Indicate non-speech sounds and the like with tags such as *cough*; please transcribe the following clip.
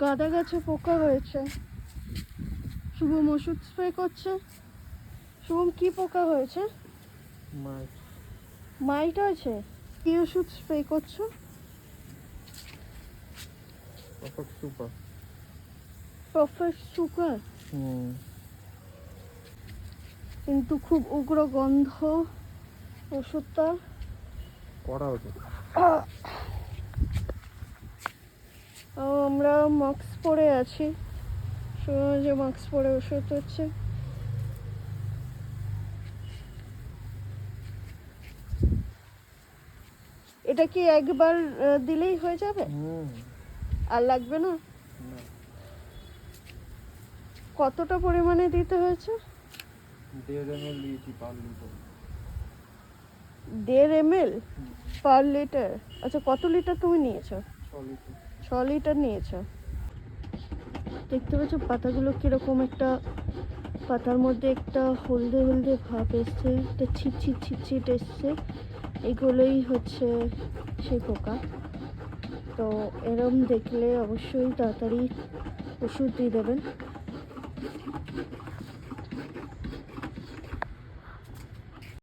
গাঁদা গাছে পোকা হয়েছে। শুভম ওষুধ স্প্রে করছে। শুভম কি পোকা হয়েছে? মাইট হয়েছে? কি ওষুধ স্প্রে করছ? সুপার কিন্তু খুব উগ্র গন্ধ ওষুধটা। করা ওটা *coughs* আমরা মাস্ক পরে আছি। যে মাস্ক পরে ওষুধ হচ্ছে। এটা কি একবার দিলেই হয়ে যাবে? আর লাগবে না? কতটা পরিমাণে দিতে হয়েছে? দেড় এম এল দিয়েছি পার লিটার। দেড় এম এল পার লিটার? আচ্ছা কত লিটার তুমি নিয়েছো? ছ লিটার। ছ লিটার নিয়েছো। দেখতে পাচ্ছ, পাতাগুলো কীরকম একটা, পাতার মধ্যে একটা হলদে হলদে ভাব এসছে, একটা ছিটছিট ছিটছিট এসছে। এগুলোই হচ্ছে সেই পোকা। তো এরম দেখলে অবশ্যই তাড়াতাড়ি ওষুধ দিয়ে দেবেন।